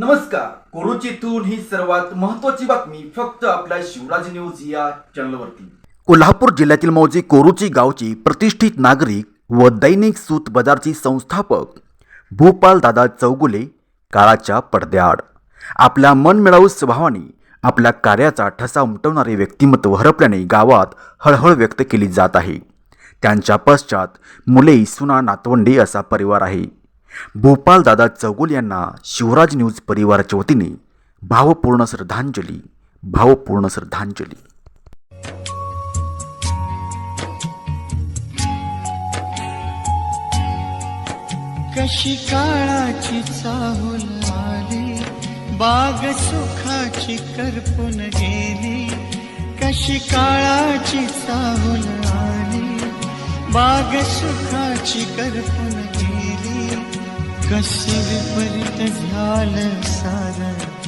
नमस्कार. कोरोचीतून ही सर्वात महत्वाची बातमी फक्त आपल्या शिवराज न्यूज या चॅनलवरती. कोल्हापूर जिल्ह्यातील मौजे कोरुची गावची प्रतिष्ठित नागरिक व दैनिक सूत बाजारची संस्थापक भूपाल दादा चौगुले काळाच्या पडद्याआड. आपल्या मनमिळाऊ स्वभावाने आपल्या कार्याचा ठसा उमटवणारे व्यक्तिमत्व हरपल्याने गावात हळहळ व्यक्त केली जात आहे. त्यांच्या पश्चात मुले सुना नातवंडे असा परिवार आहे. भोपालदादा चौगुल यांना शिवराज न्यूज परिवाराच्या वतीने भावपूर्ण श्रद्धांजली भावपूर्ण श्रद्धांजली. कशी काळाची चाहूल आली बाग सुखाची करपून गेली. कशी काळाची चाहूल आली बाग सुखाची करपून गेली. कसे विपरीत झालं सारं?